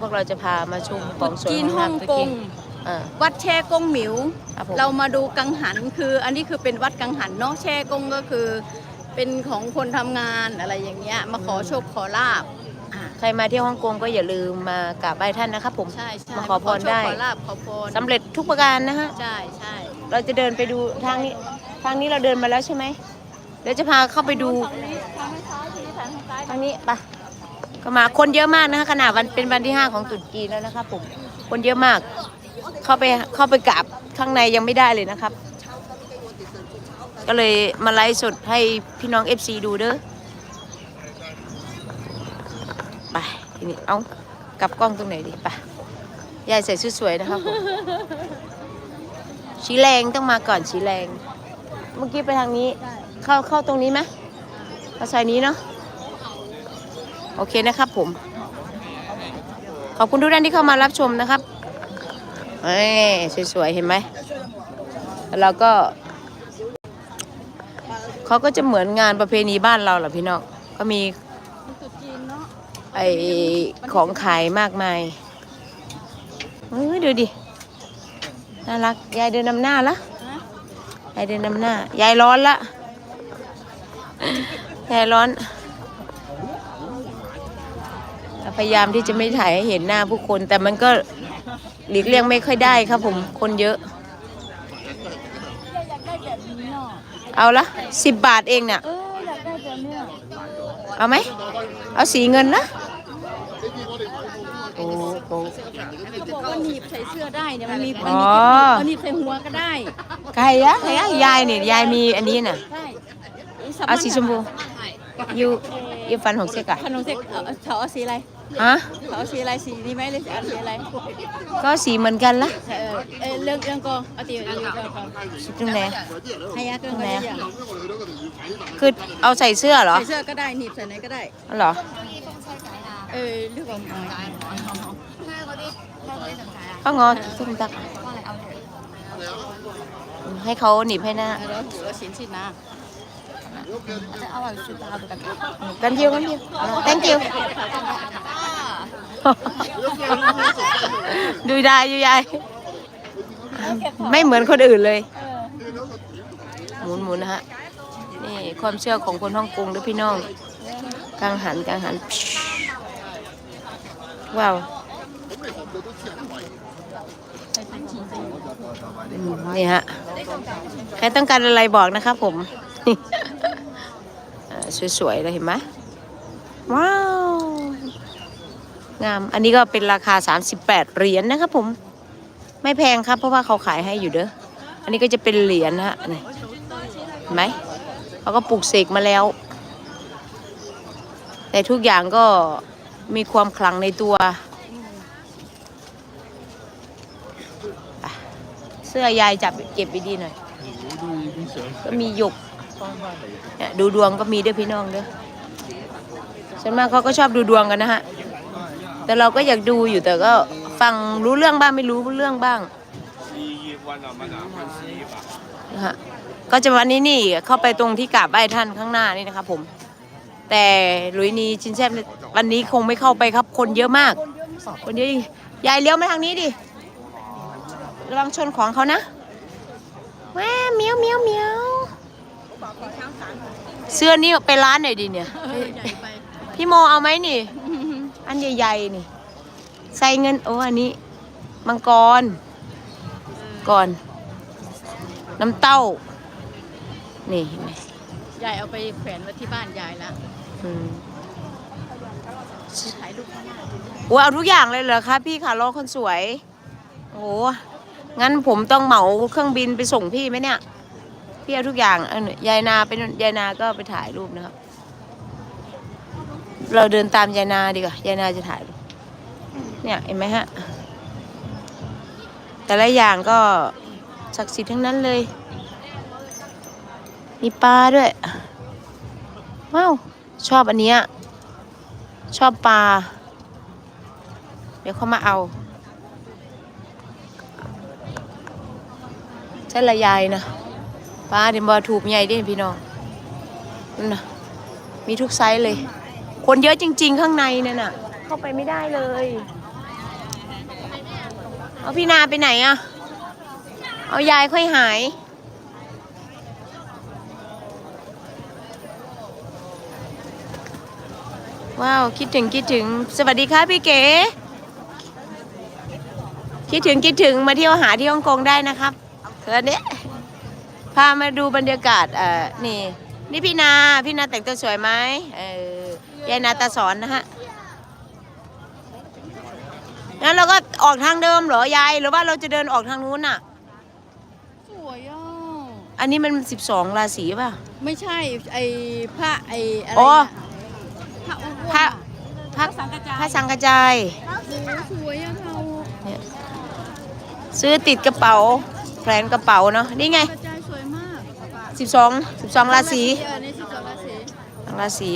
พวกเราจะพามาชมของสวยจีนงามฮ่องตุ๊กจีงนอ่าวัดแช่กงหมิวครับผมเรามาดูกังหันคืออันนี้คือเป็นวัดกังหันเนาะแช่กงก็คือ เป็นของคนทำงานอะไรอย่างเงี้ยมาขอโชคขอลาบอ่าใครมาเที่ยวฮ่องกงก็อย่าลืมมากราบไหว้ท่านนะครับผมใช่ใช่มาขอพรโชคได้ขอลาบขอพรสำเร็จทุกประการนะฮะใช่ใช่เราจะเดินไปดูทางนี้ทางนี้เราเดินมาแล้วใช่ไหมเดี๋ยวจะพาเข้าไปดูทางนี้ทางซ้ายทางนี้ทางซ้ายทางนี้ไปะ ก็มาคนเยอะมากนะคะขนาดวันเป็นวันที่5ของตรุษจีนแล้วนะครับผมคนเยอะมาก เข้าไปเข้าไปกราบข้างในยังไม่ได้เลยนะครับ ก็เลยมาไลฟ์สดให้พี่น้อง FC ดูเด้อไปทีนี้เอากลับกล้องตรงไหนดีไปยายใส่ชุดสวยนะครับผมชีแรงต้องมาก่อนชีแรง เมื่อกี้ไปทางนี้ เข้าเข้าตรงนี้ไหมเข้าซอยนี้เนาะ โอเคนะครับผม ขอบคุณทุกท่านที่เข้ามารับชมนะครับเอ้สวยๆ เห็นไหมแล้วก็ เขาก็จะเหมือนงานประเพณีบ้านเราแหละพี่น้องก็มีไอของขายมากมายเฮ้ยดูดิ น่ารัก ยายเดินนำหน้าละยายเดินนำหน้า ยายร้อนละ ยายร้อน พยายามที่จะไม่ถ่ายให้เห็นหน้าผู้คน แต่มันก็หลีกเลี่ยงไม่ค่อยได้ครับผมคนเยอะอยากได้แบบนี้เนาะเอาละสิบบาทเองเนี่ยเอออยากได้แบบเนี้ยเอาไหมเอาสีเงินนะโอ้โหเขาบอกว่าหนีบใส่เสื้อได้เนี่ยมันมีอ๋มันอมีเอาหนีบใส่หัวก็ได้ใครอะใครอะยายเนี่ยยายมีอันนี้น่ะได้เอาสีชมพูยูยูฟันหกเซกอะขนมเสกเอาเขาเอาสีอะไร ฮะเขาเอาสีอะไรสีนี้ไหมหรือเอาสีอะไรก็สีเหมือนกันละเออเออเรื่องเรื่องก็เอาตีเรื่องก็ก็ตรงไหนให้ยาเรื่องอะไรอย่างคือเอาใส่เสื้อเหรอใส่เสื้อก็ได้หนีบใส่ไหนก็ได้อ๋อเหรอเออเรื่องของหน่อยก็งอตุ้มตักให้เขาหนีบให้หน้า แล้วถือว่าชิ้นชิ้นนะเอาไว้ชุดตาดูกันกันยิวกันยิว thank you ดูได้ดูยายไม่เหมือนคนอื่นเลย หมุนหมุนนะฮะ นี่ความเชื่อของคนฮ่องกงด้วยพี่น้องกังหันกังหัน ว้าวนี่ฮะ ใครต้องการอะไรบอกนะครับผม สวยๆเลยเห็นไหมว้าว งาม อันนี้ก็เป็นราคา 38 เหรียญนะครับผม ไม่แพงครับ เพราะว่าเขาขายให้อยู่เด้อ อันนี้ก็จะเป็นเหรียญนะฮะนี่เห็นไหมเขาก็ปลูกเสกมาแล้ว แต่ทุกอย่างก็มีความขลังในตัวอะเสื้อยายจับเก็บไปดีหน่อย ก็มีหยกเนี่ย ดูดวงก็มีด้วยพี่น้องเด้อส่วนมากเขาก็ชอบดูดวงกันนะฮะ แต่เราก็อยากดูอยู่แต่ก็ฟังรู้เรื่องบ้างไม่รู้เรื่องบ้างนะฮะก็จะวันนี้นี่เข้าไปตรงที่กราบไหว้ท่านข้างหน้านี่นะครับผม แต่ลุยนีชินแซบวันนี้คงไม่เข้าไปครับ คนเยอะมาก คนเยอะจริยายเลี้ยวมาทางนี้ดิระวังชนของเขานะแม่เมียวเมียวเมียว เสื้อนี่ไปร้านไหนอยดิเนี่ยเออใหญ่ไปพี่โมเอาไหมนี่ อันใหญ่ๆนี่ ใส่เงินโอ้อันนี้ มังกร ก่อน น้ำเต้า นี่เห็นไหมยายเอาไปแขวนไว้ที่บ้านยายแล้วอืมถ่ายรูปข้างหน้าโอ้เอาทุกอย่างเลยเหรอคะพี่ขารอคนสวย โอ้งั้นผมต้องเหมาเครื่องบินไปส่งพี่ไหมเนี่ย พี่เอาทุกอย่างเออยายนาเป็นยายนาก็ไปถ่ายรูปนะครับ เราเดินตามยายนาดีกว่ายายนาจะถ่ายรูปเนี่ยเห็นไหมฮะ แต่ละอย่างก็ศักดิ์สิทธิ์ทั้งนั้นเลย มีปลาด้วยว้าวชอบอันเนี้ยชอบปลา เดี๋ยวเขามาเอาใช่ละยายนะ ปลาเดมบอถูกใหญ่เด้พี่น้องนั่นนะมีทุกไซส์เลย คนเยอะจริง ๆ ข้างในนั่นน่ะ เข้าไปไม่ได้เลย เอาพี่นาไปไหนอะเอายายค่อยหาย ว้าว คิดถึงคิดถึง สวัสดีค่ะพี่เก๋คิดถึงคิดถึงมาเที่ยวหาที่ฮ่องกงได้นะครับเธอเนี้ยพามาดูบรรยากาศเอ่อนี่ นี่พี่นาพี่นาแต่งตัวสวยไหมเออยายนาตาสอนนะฮะงั้นเราก็ออกทางเดิมเหรอยายหรือว่าเราจะเดินออกทางนู้นอะ สวยอะ อันนี้มันสิบสองราศีป่ะ ไม่ใช่ไอ้พระไอ้อะไรอ๋อ นะพระอ้วนพระพระพระสังกระจายโอ้สวยอะเขาเนี่ยซื้อติดกระเป๋าแขวนกระเป๋าเนาะนี่ไง กระจายสวยมาก สิบสองสิบสองราศีเออในสิบสองราศีสองราศี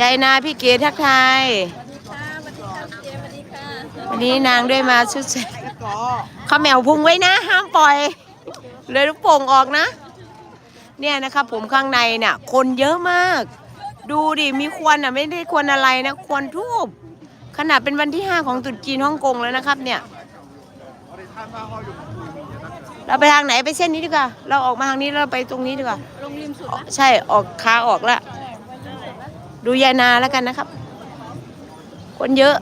ยายนาพี่เก๋ทักทายวันนี้นางด้วยมาชุดเสร็จข้าแมวพุงไว้นะ ห้ามปล่อย เลยลูกโป่งออกนะ เนี่ยนะครับผมข้างในเนี่ยคนเยอะมาก ดูดิมีควันอะไม่ได้ควันอะไรนะควันทูบขนาดเป็นวันที่5ของตรุษจีนฮ่องกงแล้วนะครับเนี่ย เราไปทางไหนไปเส้นนี้ดีกว่า เราออกมาทางนี้เราไปตรงนี้ดีกว่า ลงริมสุดอ๋อนะใช่ออกขาออกละ ดูยายนาแล้วกันนะครับ คนเยอะ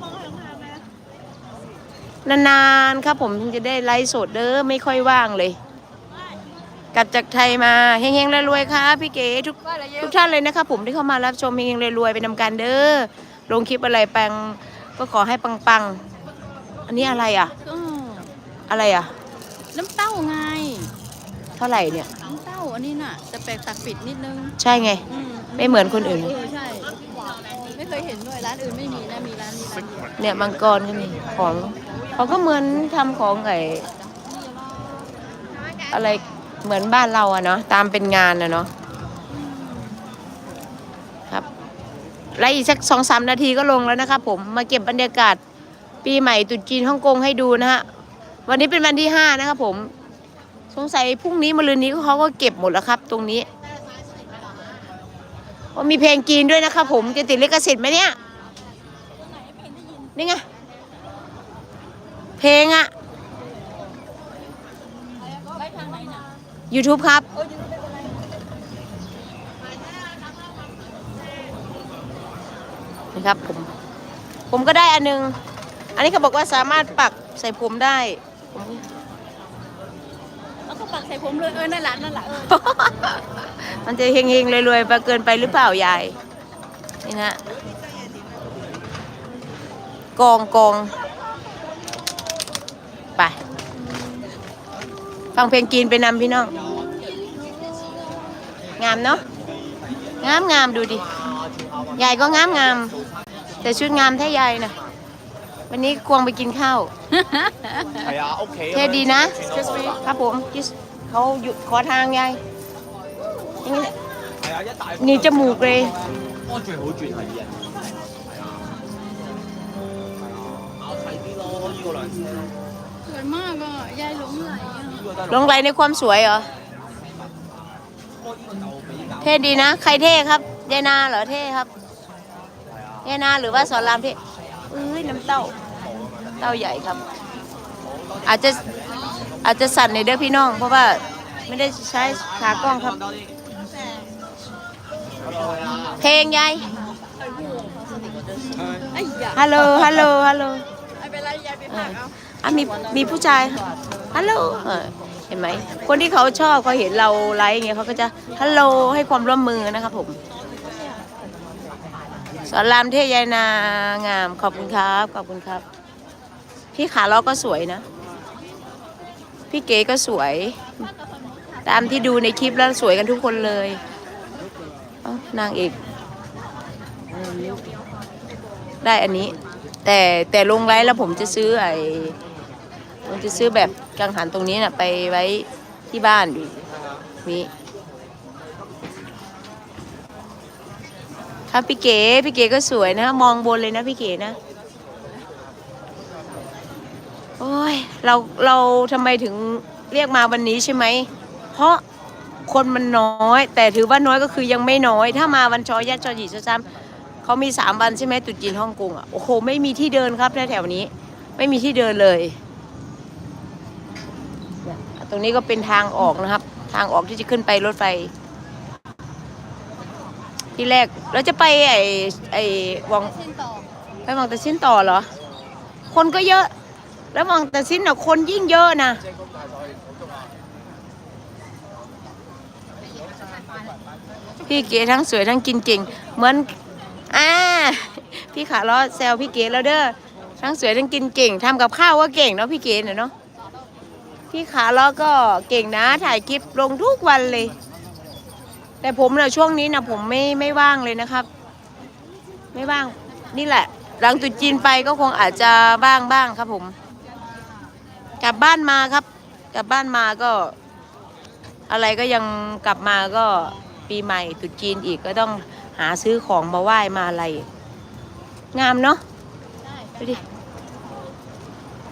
นานๆครับผมถึงจะได้ไลฟ์สดเด้อไม่ค่อยว่างเลย กลับจากไทยมาเฮงๆรวยๆครับพี่เก๋ทุกทุกท่านเลยนะครับผมที่เข้ามารับชมเฮงๆรวยๆไปนำกันเด้อลงคลิปอะไรแปลงก็ขอให้ปังๆ อันนี้อะไรอะก็อะไรอะ น้ำเต้าไง เท่าไหร่เนี่ย น้ำเต้าอันนี้น่ะแต่แปลกตักปิดนิดนึงใช่ไง อืไม่เหมือนคนอื่นเออใช่ ไม่เคยเห็นด้วยร้านอื่นไม่มีนะมีร้านนี้ร้านเดียวเนี่ยมังกรก็มีของเขาก็เหมือนทำของไออะไรเหมือนบ้านเราอะเนาะตามเป็นงานอะเนาะครับและอีกสักสองสามนาทีก็ลงแล้วนะครับผมมาเก็บบรรยากาศปีใหม่ตรุษจีนฮ่องกงให้ดูนะฮะ วันนี้เป็นวันที่ห้านะครับผม สงสัยพรุ่งนี้มะรืนนี้เขาก็เก็บหมดแล้วครับ ตรงนี้ว่ามีเพลงจีนด้วยนะครับผมจะติดลิขสิทธิ์ไหมเนี่ยนี่ไงเพลงอะ YouTube ครับ นะครับผม ผมก็ได้อันนึง อันนี้เขาบอกว่าสามารถปักใส่ผมได้ แล้วก็ปักใส่ผมเลย เออ นั่นแหละนั่นแหละเออ มันจะเฮงๆรวยๆไปเกินไปหรือเปล่ายาย นี่นะกองกองไป ฟังเพลงจีนไปนำพี่น้อง งามเนาะ งามงามดูดิ ยายก็งามงาม แต่ชุดงามแท้ยายนะ วันนี้ควงไปกินข้าว 系啊，屋企 เท่ดีนะ ครับผม Kiss เขาหยุดขอทางยายอย่างนี้แหละ 系啊，一大 นี่จมูกเลย 安最好转系人。考睇啲咯，呢个两千。 สวยมากอ่ะยายหลงไหลอ่ะ 呢个得 หลงไหลในความสวยเหรอ เท่ดีนะ ใครเท่ครับยายนาเหรอเท่ครับยายนาหรือว่าสอนรามเท่เอ้ยน้ำเต้า เต้าใหญ่ครับ อาจจะอาจจะสั่นในเด้อพี่น้อง เพราะว่าไม่ได้ใช้ขากล้องครับ เพลงยายฮัลโหลฮัลโหลฮัลโหลไม่เป็นไรยายไปพักอะมีมีผู้ชายฮัลโหลเห็นไหมคนที่เขาชอบเขาเห็นเราไลฟ์อย่างเงี้ยเขาก็จะฮัลโหลให้ความร่วมมือนะครับผมสอนรามเทพยายนางามขอบคุณครับ ขอบคุณครับ พี่ขาล้อก็สวยนะ พี่เก๋ก็สวย ตามที่ดูในคลิปแล้วสวยกันทุกคนเลยนางเอกได้อันนี้ แต่แต่ลงไลฟ์แล้วผมจะซื้อไอ้ผมจะซื้อแบบกังหันตรงนี้นะไปไว้ที่บ้านอยู่นี่ครับพี่เก๋พี่เก๋ก็สวยนะ มองบนเลยนะพี่เก๋นะ โอ้ยเราเราทำไมถึงเรียกมาวันนี้ใช่ไหม เพราะคนมันน้อย แต่ถือว่าน้อยก็คือยังไม่น้อย ถ้ามาวันชอยัดชอหยีชอซ้ำเขามีสามวันใช่ไหมตุจีนฮ่องกงอะโอ้โหไม่มีที่เดินครับแถวนี้ ไม่มีที่เดินเลย ตรงนี้ก็เป็นทางออกนะครับ ทางออกที่จะขึ้นไปรถไฟ ที่แรกเราจะไปไอ้ไอ้วังไปวังตะซินต่อเหรอ คนก็เยอะ แล้ววังแตะซินน่ะคนยิ่งเยอะนะพี่เก๋ทั้งสวยทั้งกินเก่ง เหมือนอ่าพี่ขาล้อแซวพี่เก๋แล้วเด้อทั้งสวยทั้งกินเก่งทำกับข้าวก็เก่งเนาะพี่เก๋เนาะพี่ขาล้อก็เก่งนะถ่ายคลิปลงทุกวันเลย แต่ผมเนี่ยช่วงนี้นะผมไม่ไม่ว่างเลยนะครับ ไม่ว่างนี่แหละ หลังตุจีนไปก็คงอาจจะบ้างบ้างครับผม กลับบ้านมาครับ กลับบ้านมาก็ อะไรก็ยังกลับมาก็ปีใหม่ตรุษจีนอีกก็ต้องหาซื้อของมาไหว้มาอะไร งามเนาะได้ดูดิ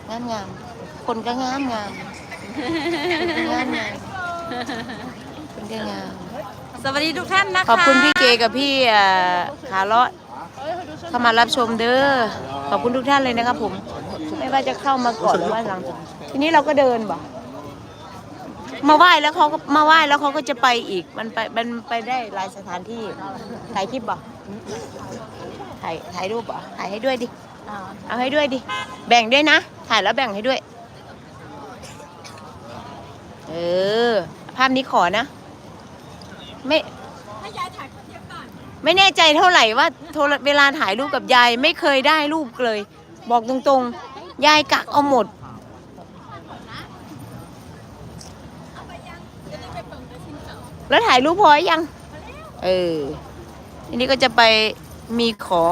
งามงามคนก็งามงามคนก็งามงามคนก็งามสวัสดีทุกท่านนะคะขอบคุณพี่เกกับพี่เอ่อขาเลาะเข้ามารับชมเด้อขอบคุณทุกท่านเลยนะครับผม ไม่ว่าจะเข้ามาก่อนหรือว่าหลัง ทีนี้เราก็เดินบ่มาไหว้แล้วเขาก็มาไหว้แล้วเขาก็จะไปอีก มันไปมันไปได้หลายสถานที่ถ่ายคลิปบ่ถ่ายถ่ายรูปบ่ถ่ายให้ด้วยดิเอาให้ด้วยดิแบ่งด้วยนะถ่ายแล้วแบ่งให้ด้วย เออ ภาพนี้ขอนะ ไม่ให้ยายถ่ายคนเดียวก่อนไม่แน่ใจเท่าไหร่ว่าโทรเวลาถ่ายรูปกับยายไม่เคยได้รูปเลย บอกตรงๆ ยายกักเอาหมด แล้วถ่ายรูปพอยัง เออทีนี้ก็จะไปมีขอ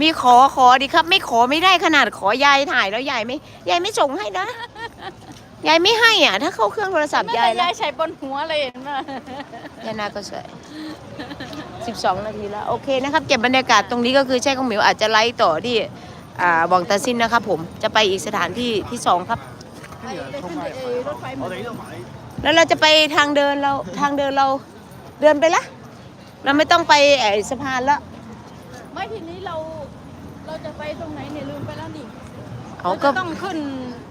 มีขอขอดีครับ ไม่ขอไม่ได้ขนาดขอยายถ่ายแล้วยายไม่ยายไม่ส่งให้นะยายไม่ให้อะ ถ้าเข้าเครื่องโทรศัพท์ไม่ยายได้แล้วยายใช้บนหัวเลยเห็นไหมยานาก็สวย12 นาทีแล้ว โอเคนะครับ เก็บบรรยากาศตรงนี้ก็คือแช่ของหมิวอาจจะไล่ต่อที่อ่า บองตาซินนะครับผมจะไปอีกสถานที่ที่สองครับไปไปขึ้นไปเอ่อรถไฟหมดแล้วเราจะไปทางเดินเราทางเดินเราเดินไปละ เราไม่ต้องไปไอ้สะพานละไม่ทีนี้เราเราจะไปตรงไหนเนี่ยลืมไปแล้วนี่เขาเราก็จะต้องขึ้น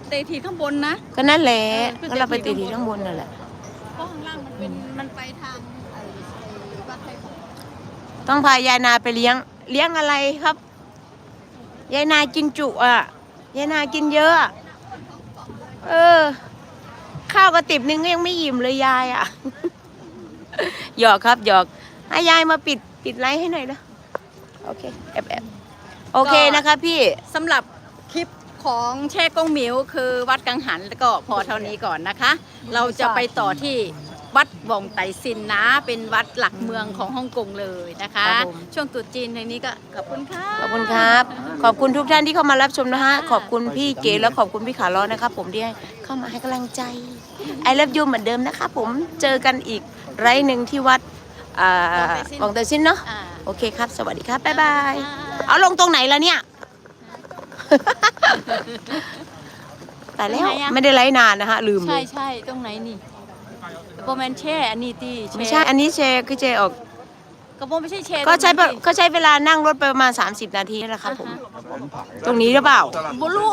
เตทีข้างบนนะก็นั่นแหละเออขึ้นก็เราไปเต็ตีมที่ทีข้างบนนั่นแหละเพราะข้างล่างมันเป็นมันไปทางไอ้ไอ้วัดไทยของต้องพายายนาไปเลี้ยงเลี้ยงอะไรครับ ยายนากินจุอะยายนากินเยอะ เออ ข้าวกระติบนึงก็ยังไม่อิ่มเลยยายอะ หยอกครับหยอกให้ยายมาปิดปิดไลฟ์ให้หน่อยนะโอเคแอบแอบโอเคนะคะพี่สำหรับคลิปของแช่กงหมิวคือวัดกังหันแล้วก็พอเท่านี้ก่อนนะคะ เราจะไปต่อที่ วัดบ่องไตซินนะ เป็นวัดหลักเมืองของฮ่องกงเลยนะคะ ครับผม ช่วงตรุษจีนทางนี้ก็ขอบคุณค่ะ ขอบคุณครับ ขอบคุณทุกท่านที่เข้ามารับชมนะฮะ ขอบคุณพี่เก๋แล้วขอบคุณพี่ขาล้อนะครับผมที่ให้เข้ามาให้กำลังใจ ไอ o v ฟยูเหมือนเดิมนะคะผม เจอกันอีกไร้หนึ่งที่วัดอ่าบองเตซินเนาะ อ่า โอเคครับ สวัสดีครับ บ๊ายบาย เอาลงตรงไหนแล้วเนี่ย แต่แล้วตรงไหนอะ ไม่ได้ไลฟ์นานนะฮะ ลืมเลใช่ย ใช่ตรงไหนนี่โบแมนแช่อันนี้ตีแไม่ใช่อันนี้เชคือเจออกกระโบไม่ใช่แช่ก็ใช้ตรงนั้นก็ใช้เวลานั่งรถไปประมาณ 30 นาทีนี่แหละครับผม ตรงนี้หรือเปล่าบุลู